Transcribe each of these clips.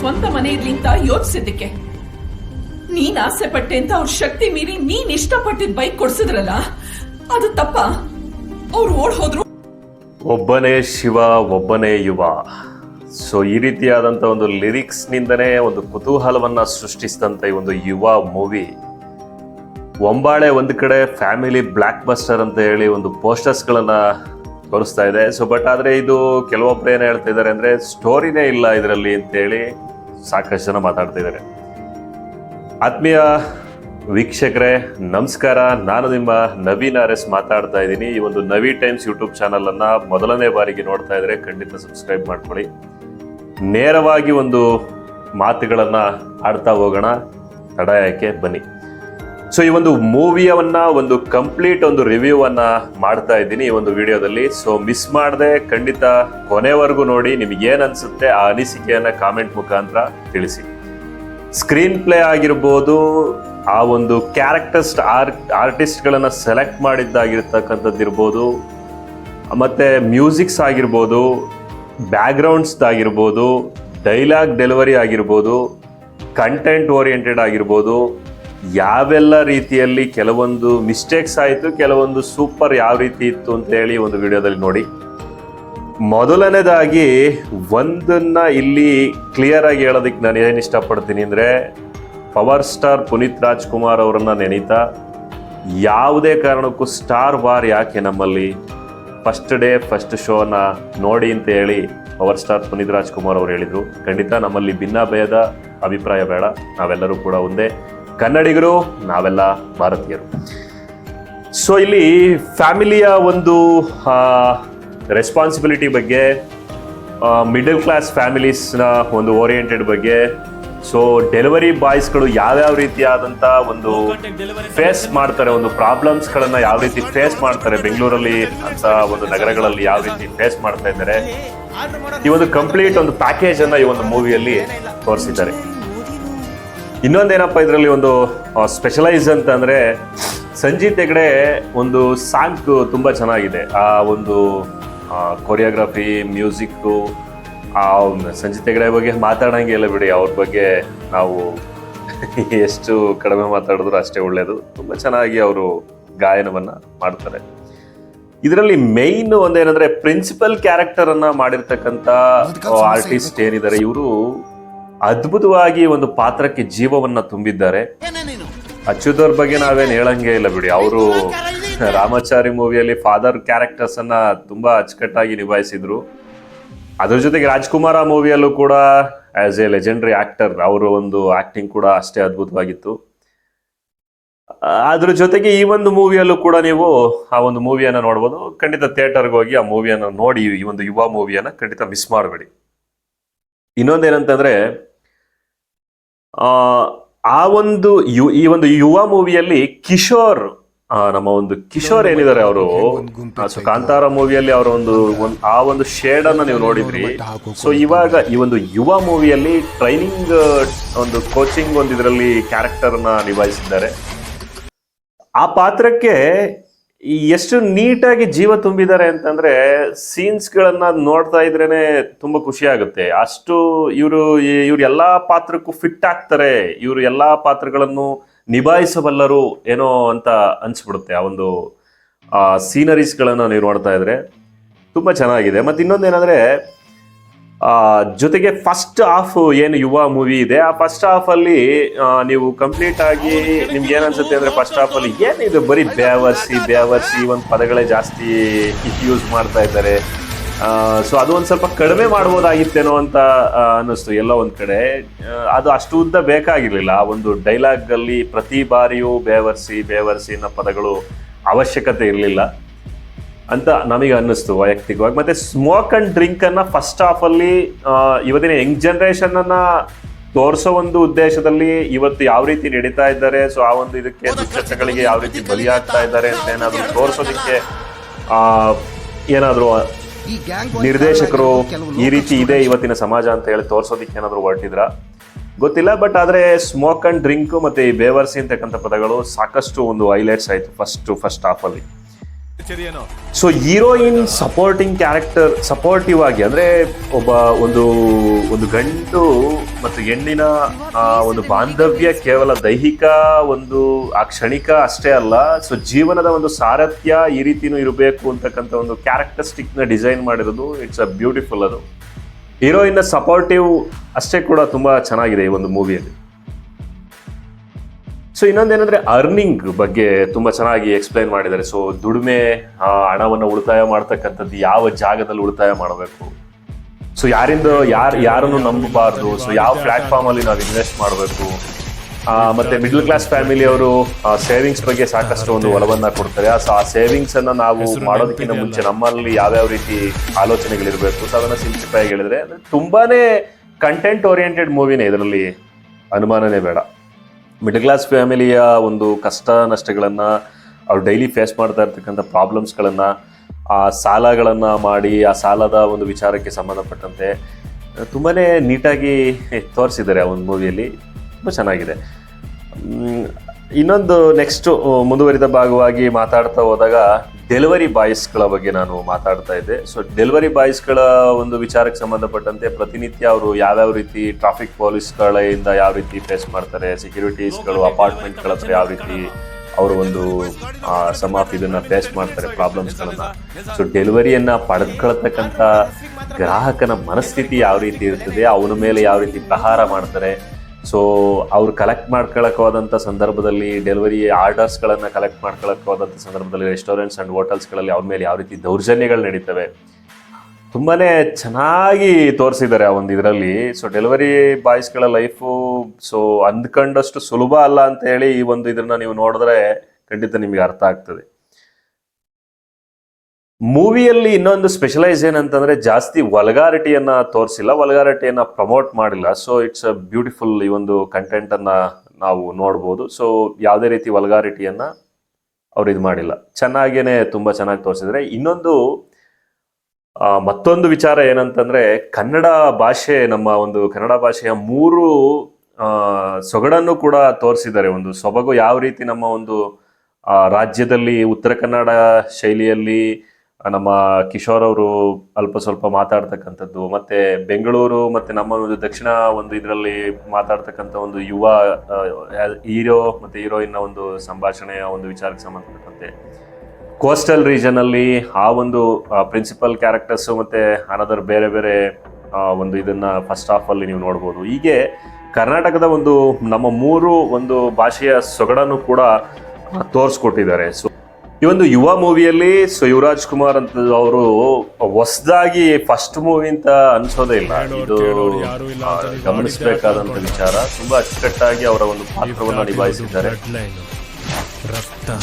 ಸ್ವಂತ ಅಂತ ಯೋಚಿಸಿದ್ದಕ್ಕೆ. ನೀನ್ ಆಸೆ ಪಟ್ಟೆ ಅಂತ ಅವ್ರ ಶಕ್ತಿ ಮೀರಿ ನೀನ್ ಇಷ್ಟಪಟ್ಟಿದ್ ಬೈಕ್ ಕೊಡ್ಸಿದ್ರಲ್ಲ, ಅದು ತಪ್ಪ. ಅವ್ರು ಓಡ್ ಹೋದ್ರು. ಒಬ್ಬನೇ ಶಿವ, ಒಬ್ಬನೇ ಯುವ. ಸೊ ಈ ರೀತಿಯಾದಂಥ ಒಂದು ಲಿರಿಕ್ಸ್ನಿಂದನೇ ಒಂದು ಕುತೂಹಲವನ್ನ ಸೃಷ್ಟಿಸಿದಂಥ ಈ ಒಂದು ಯುವ ಮೂವಿ ಒಂಬಾಳೆ ಒಂದು ಕಡೆ ಫ್ಯಾಮಿಲಿ ಬ್ಲ್ಯಾಕ್ ಬಸ್ಟರ್ ಅಂತ ಹೇಳಿ ಒಂದು ಪೋಸ್ಟರ್ಸ್ಗಳನ್ನ ತೋರಿಸ್ತಾ ಇದೆ. ಸೊ ಬಟ್ ಆದರೆ ಇದು ಕೆಲವೊಬ್ರು ಏನು ಹೇಳ್ತಾ ಇದ್ದಾರೆ ಅಂದರೆ ಸ್ಟೋರಿನೇ ಇಲ್ಲ ಇದರಲ್ಲಿ ಅಂತೇಳಿ ಸಾಕಷ್ಟು ಜನ ಮಾತಾಡ್ತಾ ಇದ್ದಾರೆ. ಆತ್ಮೀಯ ವೀಕ್ಷಕರೇ, ನಮಸ್ಕಾರ. ನಾನು ನಿಮ್ಮ ನವೀನ್ ಆರ್ ಎಸ್ ಮಾತಾಡ್ತಾ ಇದ್ದೀನಿ. ಈ ಒಂದು ನವಿ ಟೈಮ್ಸ್ ಯೂಟ್ಯೂಬ್ ಚಾನಲ್ ಅನ್ನ ಮೊದಲನೇ ಬಾರಿಗೆ ನೋಡ್ತಾ ಇದ್ರೆ ಖಂಡಿತ ಸಬ್ಸ್ಕ್ರೈಬ್ ಮಾಡ್ಕೊಳ್ಳಿ. ನೇರವಾಗಿ ಒಂದು ಮಾತುಗಳನ್ನ ಆಡ್ತಾ ಹೋಗೋಣ. ತಡ ಯಾಕೆ? ಬನ್ನಿ. ಸೊ ಈ ಒಂದು ಮೂವಿಯವನ್ನ ಒಂದು ಕಂಪ್ಲೀಟ್ ಒಂದು ರಿವ್ಯೂ ಅನ್ನ ಮಾಡ್ತಾ ಇದ್ದೀನಿ ಈ ಒಂದು ವಿಡಿಯೋದಲ್ಲಿ. ಸೊ ಮಿಸ್ ಮಾಡದೆ, ಖಂಡಿತ ಕೊನೆವರೆಗೂ ನೋಡಿ, ನಿಮ್ಗೆ ಏನ್ ಅನ್ಸುತ್ತೆ ಆ ಅನಿಸಿಕೆಯನ್ನ ಕಾಮೆಂಟ್ ಮುಖಾಂತರ ತಿಳಿಸಿ. ಸ್ಕ್ರೀನ್ ಪ್ಲೇ ಆಗಿರ್ಬೋದು, ಆ ಒಂದು ಕ್ಯಾರೆಕ್ಟರ್ಸ್ಟ್ ಆರ್ ಆರ್ಟಿಸ್ಟ್ಗಳನ್ನು ಸೆಲೆಕ್ಟ್ ಮಾಡಿದ್ದಾಗಿರ್ತಕ್ಕಂಥದ್ದು ಇರ್ಬೋದು, ಮತ್ತು ಮ್ಯೂಸಿಕ್ಸ್ ಆಗಿರ್ಬೋದು ಬ್ಯಾಕ್ಗ್ರೌಂಡ್ಸ್ದಾಗಿರ್ಬೋದು ಡೈಲಾಗ್ ಡೆಲಿವರಿ ಆಗಿರ್ಬೋದು ಕಂಟೆಂಟ್ ಓರಿಯೆಂಟೆಡ್ ಆಗಿರ್ಬೋದು ಯಾವೆಲ್ಲ ರೀತಿಯಲ್ಲಿ ಕೆಲವೊಂದು ಮಿಸ್ಟೇಕ್ಸ್ ಆಯಿತು, ಕೆಲವೊಂದು ಸೂಪರ್ ಯಾವ ರೀತಿ ಇತ್ತು ಅಂತ ಹೇಳಿ ಒಂದು ವಿಡಿಯೋದಲ್ಲಿ ನೋಡಿ. ಮೊದಲನೇದಾಗಿ ಒಂದನ್ನ ಇಲ್ಲಿ ಕ್ಲಿಯರ್ ಆಗಿ ಹೇಳೋದಕ್ಕೆ ನಾನು ಏನು ಇಷ್ಟಪಡ್ತೀನಿ ಅಂದರೆ ಪವರ್ ಸ್ಟಾರ್ ಪುನೀತ್ ರಾಜ್ಕುಮಾರ್ ಅವರನ್ನು ನೆನೀತಾ, ಯಾವುದೇ ಕಾರಣಕ್ಕೂ ಸ್ಟಾರ್ ವಾರ್ ಯಾಕೆ ನಮ್ಮಲ್ಲಿ? ಫಸ್ಟ್ ಡೇ ಫಸ್ಟ್ ಶೋನ ನೋಡಿ ಅಂತ ಹೇಳಿ ಪವರ್ ಸ್ಟಾರ್ ಪುನೀತ್ ರಾಜ್ಕುಮಾರ್ ಅವರು ಹೇಳಿದರು. ಖಂಡಿತ ನಮ್ಮಲ್ಲಿ ಭಿನ್ನಭೇದ ಅಭಿಪ್ರಾಯ ಬೇಡ. ನಾವೆಲ್ಲರೂ ಕೂಡ ಒಂದೇ. ಕನ್ನಡಿಗರು, ನಾವೆಲ್ಲ ಭಾರತೀಯರು. ಸೊ ಇಲ್ಲಿ ಫ್ಯಾಮಿಲಿಯ ಒಂದು ರೆಸ್ಪಾನ್ಸಿಬಿಲಿಟಿ ಬಗ್ಗೆ ಮಿಡಲ್ ಕ್ಲಾಸ್ ಫ್ಯಾಮಿಲೀಸ್ನ ಒಂದು ಓರಿಯೆಂಟೆಡ್ ಬಗ್ಗೆ ಸೊ ಡೆಲಿವರಿ ಬಾಯ್ಸ್ಗಳು ಯಾವ್ಯಾವ ರೀತಿಯಾದಂಥ ಒಂದು ಫೇಸ್ ಮಾಡ್ತಾರೆ, ಒಂದು ಪ್ರಾಬ್ಲಮ್ಸ್ಗಳನ್ನು ಯಾವ ರೀತಿ ಫೇಸ್ ಮಾಡ್ತಾರೆ, ಬೆಂಗಳೂರಲ್ಲಿ ಅಂತ ಒಂದು ನಗರಗಳಲ್ಲಿ ಯಾವ ರೀತಿ ಫೇಸ್ ಮಾಡ್ತಾ ಇದ್ದಾರೆ, ಈ ಒಂದು ಕಂಪ್ಲೀಟ್ ಒಂದು ಪ್ಯಾಕೇಜ್ ಅನ್ನ ಈ ಒಂದು ಮೂವಿಯಲ್ಲಿ ತೋರಿಸಿದ್ದಾರೆ. ಇನ್ನೊಂದೇನಪ್ಪ ಇದರಲ್ಲಿ ಒಂದು ಸ್ಪೆಷಲೈಸ್ ಅಂತ ಅಂದರೆ ಸಂಜೀತ್ ಹೆಗ್ಡೆ ಒಂದು ಸಾಂಗ್ ತುಂಬ ಚೆನ್ನಾಗಿದೆ. ಆ ಒಂದು ಕೊರಿಯೋಗ್ರಫಿ ಮ್ಯೂಸಿಕ್ಕು ಆ ಸಂಜೀತ್ ಹೆಗ್ಡೆ ಬಗ್ಗೆ ಮಾತಾಡೋಂಗೆ ಇಲ್ಲ ಬಿಡಿ. ಅವ್ರ ಬಗ್ಗೆ ನಾವು ಎಷ್ಟು ಕಡಿಮೆ ಮಾತಾಡಿದ್ರು ಅಷ್ಟೇ ಒಳ್ಳೆಯದು ತುಂಬ ಚೆನ್ನಾಗಿ ಅವರು ಗಾಯನವನ್ನು ಮಾಡ್ತಾರೆ. ಇದರಲ್ಲಿ ಮೇಯ್ನ್ ಒಂದೇನಂದ್ರೆ ಪ್ರಿನ್ಸಿಪಲ್ ಕ್ಯಾರೆಕ್ಟರ್ ಅನ್ನ ಮಾಡಿರ್ತಕ್ಕಂಥ ಆರ್ಟಿಸ್ಟ್ ಏನಿದ್ದಾರೆ ಇವರು ಅದ್ಭುತವಾಗಿ ಒಂದು ಪಾತ್ರಕ್ಕೆ ಜೀವವನ್ನ ತುಂಬಿದ್ದಾರೆ. ಅಚ್ಯುತ್ ಅವ್ರ ಬಗ್ಗೆ ನಾವೇನು ಹೇಳಂಗೆ ಇಲ್ಲ ಬಿಡಿ. ಅವರು ರಾಮಾಚಾರಿ ಮೂವಿಯಲ್ಲಿ ಫಾದರ್ ಕ್ಯಾರೆಕ್ಟರ್ಸ್ ಅನ್ನ ತುಂಬಾ ಅಚ್ಚುಕಟ್ಟಾಗಿ ನಿಭಾಯಿಸಿದ್ರು. ಅದ್ರ ಜೊತೆಗೆ ರಾಜ್ಕುಮಾರ ಮೂವಿಯಲ್ಲೂ ಕೂಡ ಆಸ್ ಎ ಲೆಜೆಂಡ್ರಿ ಆಕ್ಟರ್ ಅವರ ಒಂದು ಆಕ್ಟಿಂಗ್ ಕೂಡ ಅಷ್ಟೇ ಅದ್ಭುತವಾಗಿತ್ತು. ಅದ್ರ ಜೊತೆಗೆ ಈ ಒಂದು ಮೂವಿಯಲ್ಲೂ ಕೂಡ ನೀವು ಆ ಒಂದು ಮೂವಿಯನ್ನು ನೋಡ್ಬೋದು. ಖಂಡಿತ ಥಿಯೇಟರ್ಗೆ ಹೋಗಿ ಆ ಮೂವಿಯನ್ನು ನೋಡಿ ಈ ಒಂದು ಯುವ ಮೂವಿಯನ್ನು ಖಂಡಿತ ಮಿಸ್ ಮಾಡಬೇಡಿ. ಇನ್ನೊಂದೇನಂತಂದ್ರೆ ಆ, ಒಂದು ಯು ಈ ಒಂದು ಯುವ ಮೂವಿಯಲ್ಲಿ ಕಿಶೋರ್ ನಮ್ಮ ಒಂದು ಕಿಶೋರ್ ಏನಿದ್ದಾರೆ ಅವರು? ಸೊ ಕಾಂತಾರ ಮೂವಿಯಲ್ಲಿ ಅವರ ಒಂದು ಆ ಒಂದು ಶೇಡ್ ಅನ್ನ ನೀವು ನೋಡಿದ್ರಿ. ಸೊ ಇವಾಗ ಈ ಒಂದು ಯುವ ಮೂವಿಯಲ್ಲಿ ಟ್ರೈನಿಂಗ್ ಒಂದು ಕೋಚಿಂಗ್ ಒಂದು ಇದರಲ್ಲಿ ಕ್ಯಾರೆಕ್ಟರ್ನ ನಿಭಾಯಿಸಿದ್ದಾರೆ. ಆ ಪಾತ್ರಕ್ಕೆ ಎಷ್ಟು ನೀಟಾಗಿ ಜೀವ ತುಂಬಿದ್ದಾರೆ ಅಂತಂದ್ರೆ ಸೀನ್ಸ್ ಗಳನ್ನ ನೋಡ್ತಾ ಇದ್ರೇನೆ ತುಂಬಾ ಖುಷಿ ಆಗುತ್ತೆ. ಅಷ್ಟು ಇವರು ಇವ್ರ ಎಲ್ಲಾ ಪಾತ್ರಕ್ಕೂ ಫಿಟ್ ಆಗ್ತಾರೆ. ಇವರು ಎಲ್ಲಾ ಪಾತ್ರಗಳನ್ನು ನಿಭಾಯಿಸಬಲ್ಲರು ಏನೋ ಅಂತ ಅನ್ಸ್ಬಿಡುತ್ತೆ. ಆ ಒಂದು ಸೀನರೀಸ್ ಗಳನ್ನ ನೀವು ನೋಡ್ತಾ ಇದ್ರೆ ತುಂಬಾ ಚೆನ್ನಾಗಿದೆ. ಮತ್ತೆ ಇನ್ನೊಂದೇನಂದ್ರೆ ಜೊತೆಗೆ ಫಸ್ಟ್ ಹಾಫ್ ಏನು ಯುವ ಮೂವಿ ಇದೆ. ಆ ಫಸ್ಟ್ ಹಾಫ್ ಅಲ್ಲಿ ನೀವು ಕಂಪ್ಲೀಟ್ ಆಗಿ ನಿಮ್ಗೆ ಏನನ್ಸುತ್ತೆ ಅಂದ್ರೆ ಫಸ್ಟ್ ಹಾಫ್ ಅಲ್ಲಿ ಏನಿದು ಬರೀ ಬೇವರ್ಸಿ ಬೇವರ್ಸಿ ಒಂದು ಪದಗಳೇ ಜಾಸ್ತಿ ಯೂಸ್ ಮಾಡ್ತಾ ಇದ್ದಾರೆ. ಸೊ ಅದು ಒಂದು ಸ್ವಲ್ಪ ಕಡಿಮೆ ಮಾಡ್ಬೋದಾಗಿತ್ತೇನೋ ಅಂತ ಅನ್ನಿಸ್ತು ಎಲ್ಲ ಒಂದು ಕಡೆ. ಅದು ಅಷ್ಟು ಉದ್ದ ಬೇಕಾಗಿರಲಿಲ್ಲ. ಆ ಒಂದು ಡೈಲಾಗ್ ಅಲ್ಲಿ ಪ್ರತಿ ಬಾರಿಯೂ ಬೇವರ್ಸಿ ಬೇವರ್ಸಿ ಅನ್ನೋ ಪದಗಳು ಅವಶ್ಯಕತೆ ಇರಲಿಲ್ಲ. ಅಂತ ನಮಗೆ ಅನ್ನಿಸ್ತು ವೈಯಕ್ತಿಕವಾಗಿ. ಮತ್ತೆ ಸ್ಮೋಕ್ ಅಂಡ್ ಡ್ರಿಂಕ್ ಅನ್ನ ಫಸ್ಟ್ ಹಾಫ್ ಅಲ್ಲಿ ಇವತ್ತಿನ ಯಂಗ್ ಜನರೇಷನ್ ಅನ್ನ ತೋರಿಸೋ ಒಂದು ಉದ್ದೇಶದಲ್ಲಿ ಇವತ್ತು ಯಾವ ರೀತಿ ನಡೀತಾ ಇದ್ದಾರೆ ಸೊ ಆ ಒಂದು ಇದಕ್ಕೆ ದುಶ್ಚಟಗಳಿಗೆ ಯಾವ ರೀತಿ ಬಲಿಯಾಗ್ತಾ ಇದ್ದಾರೆ ಅಂತ ಏನಾದ್ರು ತೋರಿಸೋದಕ್ಕೆ ಆ ಏನಾದ್ರು ನಿರ್ದೇಶಕರು ಈ ರೀತಿ ಇದೆ ಇವತ್ತಿನ ಸಮಾಜ ಅಂತ ಹೇಳಿ ತೋರಿಸೋದಕ್ಕೆ ಏನಾದ್ರು ಹೊರಟಿದ್ರ? ಗೊತ್ತಿಲ್ಲ ಬಟ್ ಆದ್ರೆ ಸ್ಮೋಕ್ ಅಂಡ್ ಡ್ರಿಂಕ್ ಮತ್ತೆ ಈ ಬೇವರ್ಸಿ ಅಂತಕ್ಕಂಥ ಪದಗಳು ಸಾಕಷ್ಟು ಒಂದು ಹೈಲೈಟ್ಸ್ ಆಯ್ತು ಫಸ್ಟ್ ಫಸ್ಟ್ ಹಾಫ್ ಅಲ್ಲಿ. So heroine supporting character supportive ಆಗಿ, ಅಂದ್ರೆ ಒಬ್ಬ ಒಂದು ಒಂದು ಗಂಡು ಮತ್ತು ಹೆಣ್ಣಿನ ಒಂದು ಬಾಂಧವ್ಯ ಕೇವಲ ದೈಹಿಕ ಒಂದು, ಆ ಕ್ಷಣಿಕ ಅಷ್ಟೇ ಅಲ್ಲ. ಸೊ ಜೀವನದ ಒಂದು ಸಾರಥ್ಯ ಈ ರೀತಿನೂ ಇರಬೇಕು ಅಂತಕ್ಕಂಥ ಒಂದು ಕ್ಯಾರೆಕ್ಟರ್ಸ್ಟಿಕ್ನ ಡಿಸೈನ್ ಮಾಡಿರೋದು. ಇಟ್ಸ್ ಅ ಬ್ಯೂಟಿಫುಲ್ ಅದು. ಹೀರೋಯಿನ್ ಸಪೋರ್ಟಿವ್ ಅಷ್ಟೇ ಕೂಡ ತುಂಬಾ ಚೆನ್ನಾಗಿದೆ ಈ ಒಂದು ಮೂವಿಯಲ್ಲಿ ಸೊ ಇನ್ನೊಂದೇನಂದ್ರೆ ಅರ್ನಿಂಗ್ ಬಗ್ಗೆ ತುಂಬಾ ಚೆನ್ನಾಗಿ ಎಕ್ಸ್ಪ್ಲೈನ್ ಮಾಡಿದ್ದಾರೆ. ಸೊ ದುಡಿಮೆ ಹಣವನ್ನು ಉಳಿತಾಯ ಮಾಡ್ತಕ್ಕಂಥದ್ದು ಯಾವ ಜಾಗದಲ್ಲಿ ಉಳಿತಾಯ ಮಾಡಬೇಕು? ಸೊ ಯಾರಿಂದ ಯಾರು ಯಾರನ್ನು ನಂಬಬಾರ್ದು? ಸೊ ಯಾವ ಪ್ಲಾಟ್ಫಾರ್ಮ್ ಅಲ್ಲಿ ನಾವು ಇನ್ವೆಸ್ಟ್ ಮಾಡಬೇಕು? ಮತ್ತೆ ಮಿಡಲ್ ಕ್ಲಾಸ್ ಫ್ಯಾಮಿಲಿ ಅವರು ಸೇವಿಂಗ್ಸ್ ಬಗ್ಗೆ ಸಾಕಷ್ಟು ಒಂದು ಒಲವನ್ನ ಕೊಡ್ತಾರೆ. ಸೊ ಆ ಸೇವಿಂಗ್ಸ್ ಅನ್ನ ನಾವು ಮಾಡೋದಕ್ಕಿಂತ ಮುಂಚೆ ನಮ್ಮಲ್ಲಿ ಯಾವ್ಯಾವ ರೀತಿ ಆಲೋಚನೆಗಳಿರಬೇಕು? ಸೊ ಅದನ್ನ ಸಿಂಪ್ಲಿಫೈ ಹೇಳಿದ್ರೆ ಅಂದ್ರೆ ತುಂಬಾನೇ ಕಂಟೆಂಟ್ ಓರಿಯೆಂಟೆಡ್ ಮೂವಿನೇ ಇದರಲ್ಲಿ ಅನುಮಾನನೇ ಬೇಡ. ಮಿಡಲ್ ಕ್ಲಾಸ್ ಫ್ಯಾಮಿಲಿಯ ಒಂದು ಕಷ್ಟ ನಷ್ಟಗಳನ್ನು ಅವ್ರು ಡೈಲಿ ಫೇಸ್ ಮಾಡ್ತಾ ಇರ್ತಕ್ಕಂಥ ಪ್ರಾಬ್ಲಮ್ಸ್ಗಳನ್ನು ಆ ಸಾಲಗಳನ್ನು ಮಾಡಿ, ಆ ಸಾಲದ ಒಂದು ವಿಚಾರಕ್ಕೆ ಸಂಬಂಧಪಟ್ಟಂತೆ ತುಂಬಾ ನೀಟಾಗಿ ತೋರಿಸಿದ್ದಾರೆ ಆ ಒಂದು ಮೂವಿಯಲ್ಲಿ ತುಂಬ ಚೆನ್ನಾಗಿದೆ. ಇನ್ನೊಂದು ನೆಕ್ಸ್ಟು ಮುಂದುವರಿದ ಭಾಗವಾಗಿ ಮಾತಾಡ್ತಾ ಹೋದಾಗ ಡೆಲಿವರಿ ಬಾಯ್ಸ್ಗಳ ಬಗ್ಗೆ ನಾನು ಮಾತಾಡ್ತಾ ಇದ್ದೆ. ಸೊ ಡೆಲಿವರಿ ಬಾಯ್ಸ್ಗಳ ಒಂದು ವಿಚಾರಕ್ಕೆ ಸಂಬಂಧಪಟ್ಟಂತೆ ಪ್ರತಿನಿತ್ಯ ಅವರು ಯಾವ್ಯಾವ ರೀತಿ ಟ್ರಾಫಿಕ್ ಪೊಲೀಸ್ಗಳಿಂದ ಯಾವ ರೀತಿ ಫೇಸ್ ಮಾಡ್ತಾರೆ ಸೆಕ್ಯೂರಿಟೀಸ್ಗಳು ಅಪಾರ್ಟ್ಮೆಂಟ್ಗಳ ಹತ್ರ ಯಾವ ರೀತಿ ಅವರು ಒಂದು ಸಮ್ ಆಫ್ ಇದನ್ನ ಫೇಸ್ ಮಾಡ್ತಾರೆ ಪ್ರಾಬ್ಲಮ್ಸ್ಗಳನ್ನ ಸೊ ಡೆಲಿವರಿಯನ್ನ ಪಡೆದುಕೊಳ್ತಕ್ಕಂಥ ಗ್ರಾಹಕನ ಮನಸ್ಥಿತಿ ಯಾವ ರೀತಿ ಇರ್ತದೆ, ಅವನ ಮೇಲೆ ಯಾವ ರೀತಿ ಪ್ರಹಾರ ಮಾಡ್ತಾರೆ ಸೊ ಅವ್ರು ಕಲೆಕ್ಟ್ ಮಾಡ್ಕೊಳಕ್ ಹೋದಂಥ ಸಂದರ್ಭದಲ್ಲಿ ಡೆಲಿವರಿ ಆರ್ಡರ್ಸ್ಗಳನ್ನು ಕಲೆಕ್ಟ್ ಮಾಡ್ಕೊಳಕ್ ಹೋದಂಥ ಸಂದರ್ಭದಲ್ಲಿ ರೆಸ್ಟೋರೆಂಟ್ಸ್ ಆ್ಯಂಡ್ ಹೋಟೆಲ್ಸ್ಗಳಲ್ಲಿ ಅವ್ರ ಮೇಲೆ ಯಾವ ರೀತಿ ದೌರ್ಜನ್ಯಗಳು ನಡೀತವೆ? ತುಂಬಾ ಚೆನ್ನಾಗಿ ತೋರಿಸಿದ್ದಾರೆ ಆ ಒಂದು ಇದರಲ್ಲಿ. ಸೊ ಡೆಲಿವರಿ ಬಾಯ್ಸ್ಗಳ ಲೈಫು ಸೊ ಅಂದ್ಕೊಂಡಷ್ಟು ಸುಲಭ ಅಲ್ಲ ಅಂತ ಹೇಳಿ ಈ ಒಂದು ಇದನ್ನ ನೀವು ನೋಡಿದ್ರೆ ಖಂಡಿತ ನಿಮಗೆ ಅರ್ಥ ಆಗ್ತದೆ. ಮೂವಿಯಲ್ಲಿ ಇನ್ನೊಂದು ಸ್ಪೆಷಲೈಸ್ ಏನಂತಂದ್ರೆ ಜಾಸ್ತಿ ವಲ್ಗಾರಿಟಿಯನ್ನ ತೋರಿಸಿಲ್ಲ, ವಲ್ಗಾರಿಟಿಯನ್ನ ಪ್ರಮೋಟ್ ಮಾಡಿಲ್ಲ. ಸೊ ಇಟ್ಸ್ ಅ ಬ್ಯೂಟಿಫುಲ್ ಈ ಒಂದು ಕಂಟೆಂಟ್ ಅನ್ನ ನಾವು ನೋಡ್ಬೋದು. ಸೊ ಯಾವುದೇ ರೀತಿ ವಲ್ಗಾರಿಟಿಯನ್ನ ಅವ್ರು ಇದು ಮಾಡಿಲ್ಲ. ಚೆನ್ನಾಗೇನೆ ತುಂಬಾ ಚೆನ್ನಾಗಿ ತೋರಿಸಿದ್ರೆ, ಇನ್ನೊಂದು ಮತ್ತೊಂದು ವಿಚಾರ ಏನಂತಂದ್ರೆ ಕನ್ನಡ ಭಾಷೆ, ನಮ್ಮ ಒಂದು ಕನ್ನಡ ಭಾಷೆಯ ಮೂರು ಸೊಗಡನ್ನು ಕೂಡ ತೋರಿಸಿದ್ದಾರೆ. ಒಂದು ಸೊಬಗು ಯಾವ ರೀತಿ ನಮ್ಮ ಒಂದು ರಾಜ್ಯದಲ್ಲಿ, ಉತ್ತರ ಕನ್ನಡ ಶೈಲಿಯಲ್ಲಿ ನಮ್ಮ ಕಿಶೋರ್ ಅವರು ಅಲ್ಪ ಸ್ವಲ್ಪ ಮಾತಾಡ್ತಕ್ಕಂಥದ್ದು, ಮತ್ತೆ ಬೆಂಗಳೂರು ಮತ್ತೆ ನಮ್ಮ ಒಂದು ದಕ್ಷಿಣ ಒಂದು ಇದರಲ್ಲಿ ಮಾತಾಡ್ತಕ್ಕಂಥ ಒಂದು ಯುವ ಹೀರೋ ಮತ್ತೆ ಹೀರೋಯಿನ್ ಒಂದು ಸಂಭಾಷಣೆಯ ಒಂದು ವಿಚಾರಕ್ಕೆ ಸಂಬಂಧಪಟ್ಟಂತೆ. ಕೋಸ್ಟಲ್ ರೀಜನ್ ಅಲ್ಲಿ ಆ ಒಂದು ಪ್ರಿನ್ಸಿಪಲ್ ಕ್ಯಾರೆಕ್ಟರ್ಸ್ ಮತ್ತೆ ಅನದರ್ ಬೇರೆ ಬೇರೆ ಒಂದು ಇದನ್ನ ಫಸ್ಟ್ ಹಾಫ್ ಅಲ್ಲಿ ನೀವು ನೋಡ್ಬೋದು. ಹೀಗೆ ಕರ್ನಾಟಕದ ಒಂದು ನಮ್ಮ ಮೂರು ಒಂದು ಭಾಷೆಯ ಸೊಗಡನ್ನು ಕೂಡ ತೋರಿಸ್ಕೊಟ್ಟಿದ್ದಾರೆ. ಸೊ ಈ ಒಂದು ಯುವ ಮೂವಿಯಲ್ಲಿ ಸೊ ಯುವರಾಜ್ ಕುಮಾರ್ ಅಂತ ಅವರು ಹೊಸದಾಗಿ ಫಸ್ಟ್ ಮೂವಿ ಅಂತ ಅನ್ಸೋದೇ ಇಲ್ಲ. ಇದು ಗಮನಿಸಬೇಕಾದಂತ ವಿಚಾರ. ತುಂಬಾ ಅಚ್ಚುಕಟ್ಟಾಗಿ ಅವರ ಒಂದು ಪಾತ್ರವನ್ನು ನಿಭಾಯಿಸಿದ್ದಾರೆ.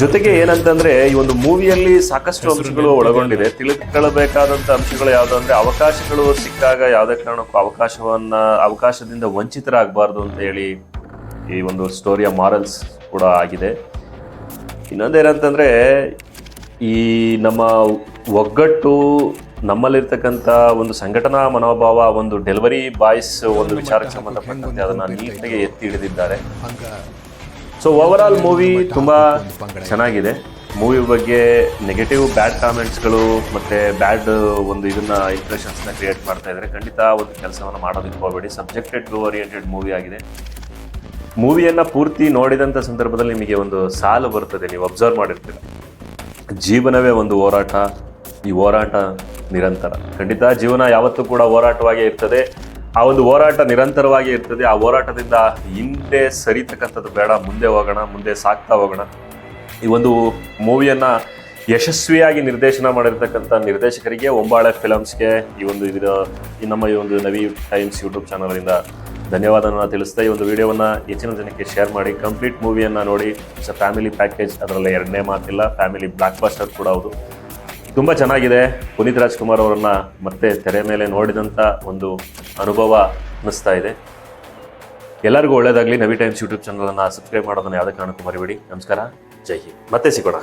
ಜೊತೆಗೆ ಏನಂತಂದ್ರೆ ಈ ಒಂದು ಮೂವಿಯಲ್ಲಿ ಸಾಕಷ್ಟು ಅಂಶಗಳು ಒಳಗೊಂಡಿದೆ. ತಿಳಿದುಕೊಳ್ಳಬೇಕಾದಂತ ಅಂಶಗಳು ಯಾವ್ದು ಅಂದ್ರೆ ಅವಕಾಶಗಳು ಸಿಕ್ಕಾಗ ಯಾವುದೇ ಕಾರಣಕ್ಕೂ ಅವಕಾಶವನ್ನ ಅವಕಾಶದಿಂದ ವಂಚಿತರಾಗಬಾರ್ದು ಅಂತ ಹೇಳಿ ಈ ಒಂದು ಸ್ಟೋರಿಯ ಮಾರಲ್ಸ್ ಕೂಡ ಆಗಿದೆ. ಇನ್ನೊಂದೇನಂತಂದ್ರೆ ಈ ನಮ್ಮ ಒಗ್ಗಟ್ಟು ನಮ್ಮಲ್ಲಿರ್ತಕ್ಕಂಥ ಒಂದು ಸಂಘಟನಾ ಮನೋಭಾವ ಒಂದು ಡೆಲಿವರಿ ಬಾಯ್ಸ್ ಒಂದು ವಿಚಾರಕ್ಕೆ ಸಂಬಂಧಪಟ್ಟಂತೆ ಅದನ್ನು ನೀಟಾಗಿ ಎತ್ತಿ ಹಿಡಿದಿದ್ದಾರೆ. ಸೊ ಓವರ್ ಆಲ್ ಮೂವಿ ತುಂಬ ಚೆನ್ನಾಗಿದೆ. ಮೂವಿ ಬಗ್ಗೆ ನೆಗೆಟಿವ್ ಬ್ಯಾಡ್ ಕಾಮೆಂಟ್ಸ್ಗಳು ಮತ್ತು ಬ್ಯಾಡ್ ಒಂದು ಇದನ್ನ ಇಂಪ್ರೆಷನ್ಸ್ನ ಕ್ರಿಯೇಟ್ ಮಾಡ್ತಾ ಇದ್ದಾರೆ. ಖಂಡಿತ ಒಂದು ಕೆಲಸವನ್ನು ಮಾಡೋದಕ್ಕೆ ಹೋಗಬೇಡಿ. ಸಬ್ಜೆಕ್ಟೆಡ್ ಓರಿಯೆಂಟೆಡ್ ಮೂವಿ ಆಗಿದೆ. ಮೂವಿಯನ್ನ ಪೂರ್ತಿ ನೋಡಿದಂಥ ಸಂದರ್ಭದಲ್ಲಿ ನಿಮಗೆ ಒಂದು ಸಾಲು ಬರ್ತದೆ ನೀವು ಅಬ್ಸರ್ವ್ ಮಾಡಿರ್ತೀರ. ಜೀವನವೇ ಒಂದು ಹೋರಾಟ, ಈ ಹೋರಾಟ ನಿರಂತರ. ಖಂಡಿತ ಜೀವನ ಯಾವತ್ತೂ ಕೂಡ ಹೋರಾಟವಾಗೇ ಇರ್ತದೆ. ಆ ಒಂದು ಹೋರಾಟ ನಿರಂತರವಾಗಿ ಇರ್ತದೆ. ಆ ಹೋರಾಟದಿಂದ ಹಿಂದೆ ಸರಿತಕ್ಕಂಥದ್ದು ಬೇಡ, ಮುಂದೆ ಹೋಗೋಣ, ಮುಂದೆ ಸಾಕ್ತಾ ಹೋಗೋಣ. ಈ ಒಂದು ಮೂವಿಯನ್ನು ಯಶಸ್ವಿಯಾಗಿ ನಿರ್ದೇಶನ ಮಾಡಿರ್ತಕ್ಕಂಥ ನಿರ್ದೇಶಕರಿಗೆ, ಒಂಬಾಳೆ ಫಿಲಮ್ಸ್ಗೆ ಈ ಒಂದು ಇದರ ನಮ್ಮ ಈ ಒಂದು ನವಿ ಟೈಮ್ಸ್ ಯೂಟ್ಯೂಬ್ ಚಾನಲಿಂದ ಧನ್ಯವಾದನ ತಿಳಿಸ್ತಾ ಈ ಒಂದು ವಿಡಿಯೋವನ್ನು ಹೆಚ್ಚಿನ ಜನಕ್ಕೆ ಶೇರ್ ಮಾಡಿ. ಕಂಪ್ಲೀಟ್ ಮೂವಿಯನ್ನು ನೋಡಿ. ಸೊ ಫ್ಯಾಮಿಲಿ ಪ್ಯಾಕೇಜ್ ಅದರಲ್ಲಿ ಎರಡನೇ ಮಾತಿಲ್ಲ. ಫ್ಯಾಮಿಲಿ ಬ್ಲಾಕ್ ಬಾಸ್ಟರ್ ಕೂಡ ಹೌದು. ತುಂಬ ಚೆನ್ನಾಗಿದೆ. ಪುನೀತ್ ರಾಜ್ಕುಮಾರ್ ಅವರನ್ನು ಮತ್ತೆ ತೆರೆ ಮೇಲೆ ನೋಡಿದಂಥ ಒಂದು ಅನುಭವ ಅನ್ನಿಸ್ತಾ ಇದೆ. ಎಲ್ಲರಿಗೂ ಒಳ್ಳೆಯದಾಗಲಿ ನವಿ ಟೈಮ್ಸ್ ಯೂಟ್ಯೂಬ್ ಚಾನಲನ್ನು ಸಬ್ಸ್ಕ್ರೈಬ್ ಮಾಡೋದನ್ನು ಯಾವುದೇ ಕಾರಣಕ್ಕೂ ಮರಿಬೇಡಿ. ನಮಸ್ಕಾರ. ಜೈ ಹಿಂದ್. ಮತ್ತೆ ಸಿಗೋಣ.